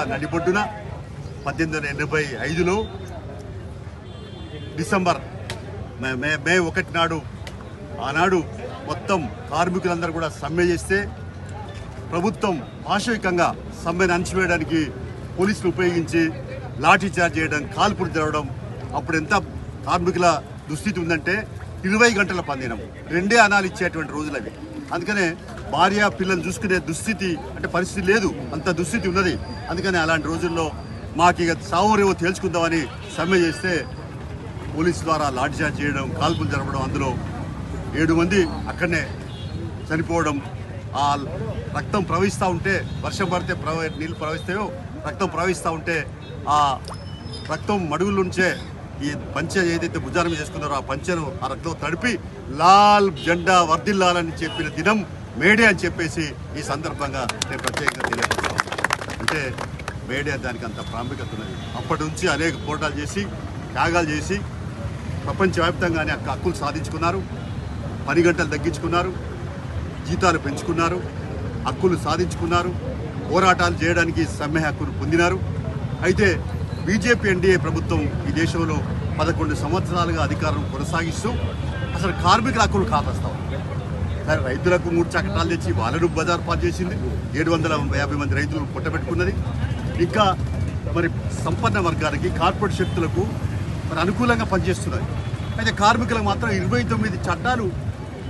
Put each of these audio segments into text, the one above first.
ఏక నడిబొడ్డున పద్దెనిమిది వందల ఎనభై ఐదులో డిసెంబర్ మే- మే ఒకటి నాడు ఆనాడు మొత్తం కార్మికులందరూ కూడా సమ్మె చేస్తే ప్రభుత్వం పాశవికంగా సమ్మెను అణచివేయడానికి పోలీసులు ఉపయోగించి లాఠీ చార్జ్ చేయడం కాల్పులు జరగడం అప్పుడు ఎంత కార్మికుల దుస్థితి ఉందంటే ఇరవై గంటల పందినం రెండే అనాలు ఇచ్చేటువంటి రోజులు అవి. అందుకనే భార్య పిల్లలు చూసుకునే దుస్థితి అంటే పరిస్థితి లేదు. అంత దుస్థితి ఉన్నది. అందుకని అలాంటి రోజుల్లో మాకు ఇక సావురేవో తేల్చుకుందామని సమ్మె చేస్తే పోలీసు ద్వారా లాఠీ చార్జ్ చేయడం కాల్పులు జరపడం అందులో ఏడు మంది అక్కడనే చనిపోవడం ఆ రక్తం ప్రవహిస్తూ ఉంటే వర్షం పడితే ప్రవ నీళ్ళు ప్రవహిస్తాయో రక్తం ప్రవహిస్తూ ఉంటే ఆ రక్తం మడుగుల నుంచే ఈ పంచె ఏదైతే భుజారం చేసుకున్నారో ఆ పంచను ఆ రక్తం తడిపి లాల్ జెండా వర్దిల్లాలని చెప్పిన దినం మేడే అని చెప్పేసి ఈ సందర్భంగా నేను ప్రత్యేకంగా తెలియజేస్తాను అంటే మేడే దానికి అంత ప్రాముఖ్యత ఉన్నది. అప్పటి నుంచి అనేక పోరాటాలు చేసి త్యాగాలు చేసి ప్రపంచవ్యాప్తంగానే అక్క హక్కులు సాధించుకున్నారు పని గంటలు తగ్గించుకున్నారు జీతాలు పెంచుకున్నారు హక్కులు సాధించుకున్నారు పోరాటాలు చేయడానికి సమ్మె హక్కును పొందినారు. అయితే బీజేపీ ఎన్డీఏ ప్రభుత్వం ఈ దేశంలో పదకొండు సంవత్సరాలుగా అధికారం కొనసాగిస్తూ అసలు కార్మికుల హక్కులు కాపాస్తాం సరే రైతులకు మూడు చక్రాలు తెచ్చి వాళ్ళను బజారు పాలు చేసింది. ఏడు వందల యాభై మంది రైతులు పుట్టబెట్టుకున్నది ఇంకా మరి సంపన్న వర్గానికి కార్పొరేట్ శక్తులకు మరి అనుకూలంగా పనిచేస్తున్నది. అయితే కార్మికులకు మాత్రం ఇరవై తొమ్మిది చట్టాలు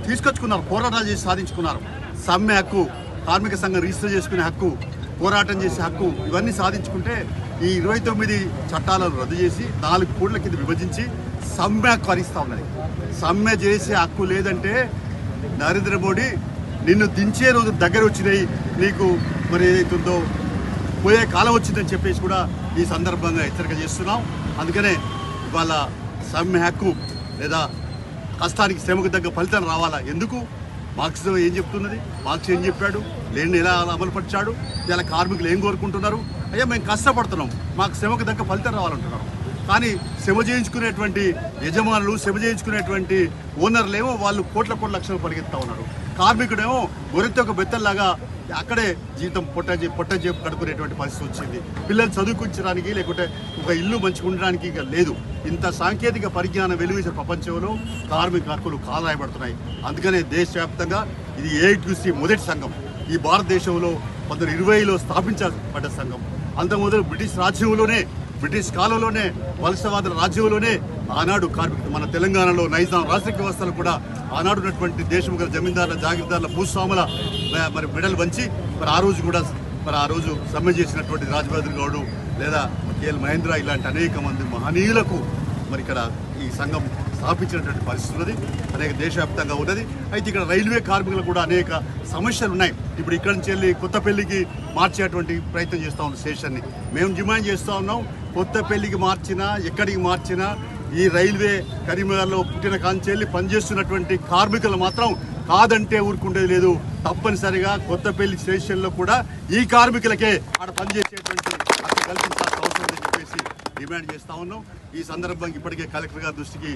తీసుకొచ్చుకున్నారు పోరాటాలు చేసి సాధించుకున్నారు. సమ్మె హక్కు కార్మిక సంఘం రిజిస్టర్ చేసుకునే హక్కు పోరాటం చేసే హక్కు ఇవన్నీ సాధించుకుంటే ఈ ఇరవై తొమ్మిది చట్టాలను రద్దు చేసి నాలుగు కోట్ల కింద విభజించి సమ్మె హక్కు ఉన్నది. సమ్మె చేసే హక్కు లేదంటే నరేంద్ర మోడీ నిన్ను దించే రోజు దగ్గర వచ్చినాయి. నీకు మరి ఏదైతుందో పోయే కాలం వచ్చిందని చెప్పేసి కూడా ఈ సందర్భంగా హెచ్చరిక చేస్తున్నాం. అందుకనే ఇవాళ సమ్మె హక్కు లేదా కష్టానికి శ్రమకు తగ్గ ఫలితం రావాలా? ఎందుకు? మార్క్సిజం ఏం చెప్తున్నది? మార్క్స్ ఏం చెప్పాడు? లేని ఎలా అమలుపరిచాడు? ఇలా కార్మికులు ఏం కోరుకుంటున్నారు? అయ్యా మేము కష్టపడుతున్నాం. మాకు శ్రమకు తగ్గ ఫలితం రావాలంటున్నారు. కానీ శ్రమ చేయించుకునేటువంటి యజమానులు శ్రమ చేయించుకునేటువంటి ఓనర్లేమో వాళ్ళు కోట్ల కోట్ల లక్షలు పరిగెత్తా ఉన్నారు. కార్మికుడేమో గొర్రెతో ఒక బెత్తల్లాగా అక్కడే జీతం పొట్ట పొట్ట చేపు కడుకునేటువంటి పరిస్థితి వచ్చింది. పిల్లలు చదువుకుంచడానికి లేకుంటే ఒక ఇల్లు మంచిగా ఉండడానికి ఇక లేదు. ఇంత సాంకేతిక పరిజ్ఞానం వెలువీసే ప్రపంచంలో కార్మిక హక్కులు కాలరాయబడుతున్నాయి అందుకనే దేశవ్యాప్తంగా ఇది ఏఐక్యూసీ మొదటి సంఘం. ఈ భారతదేశంలో పంతొమ్మిది ఇరవైలో స్థాపించబడ్డ సంఘం. అంత మొదలు బ్రిటిష్ రాజ్యంలోనే బ్రిటిష్ కాలంలోనే వలసవాదుల రాజ్యంలోనే ఆనాడు కార్మికులు మన తెలంగాణలో నైజాం రాష్ట్ర వ్యవస్థలు కూడా ఆనాడున్నటువంటి దేశం గల జమీందారుల జాగీర్దారుల భూస్వాముల మరి మెడల్ వంచి మరి ఆ రోజు కూడా మరి ఆ రోజు సమ్మె చేసినటువంటి రాజబహదూర్ గౌడు లేదా కేఎల్ మహేంద్ర ఇలాంటి అనేక మంది మహనీయులకు మరి ఇక్కడ ఈ సంఘం స్థాపించినటువంటి పరిస్థితి ఉన్నది. అనేక దేశవ్యాప్తంగా ఉన్నది. అయితే ఇక్కడ రైల్వే కార్మికులు కూడా అనేక సమస్యలు ఉన్నాయి. ఇప్పుడు ఇక్కడి నుంచి వెళ్ళి కొత్తపల్లికి మార్చేటువంటి ప్రయత్నం చేస్తా ఉన్నాం స్టేషన్ని మేము డిమాండ్ చేస్తూ ఉన్నాం. కొత్తపల్లికి మార్చినా ఎక్కడికి మార్చినా ఈ రైల్వే కరీంనగర్లో పుట్టిన కాంచెల్లి పనిచేస్తున్నటువంటి కార్మికులు మాత్రం కాదంటే ఊరుకుండేది లేదు. తప్పనిసరిగా కొత్తపల్లి స్టేషన్లో కూడా ఈ కార్మికులకే ఆడ పనిచేసేటువంటి అక్కడ కల్పించాల్సిన అవసరం ఉందని చెప్పేసి డిమాండ్ చేస్తా ఉన్నాం. ఈ సందర్భంగా ఇప్పటికే కలెక్టర్ గారి దృష్టికి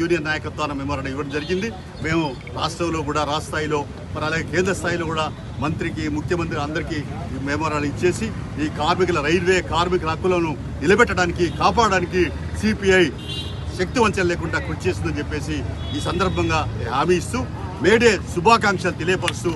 యూనియన్ నాయకత్వాన్ని మెమోరాండం ఇవ్వడం జరిగింది. మేము రాష్ట్రంలో కూడా రాష్ట్ర స్థాయిలో మరి అలాగే కేంద్ర స్థాయిలో కూడా మంత్రికి ముఖ్యమంత్రి అందరికీ ఈ మెమోరాండం ఇచ్చేసి ఈ కార్మికుల రైల్వే కార్మికుల హక్కులను నిలబెట్టడానికి కాపాడడానికి సిపిఐ శక్తి వంచన లేకుండా కృషి చేస్తుందని చెప్పేసి ఈ సందర్భంగా హామీ ఇస్తూ మేడే శుభాకాంక్షలు తెలియపరుస్తూ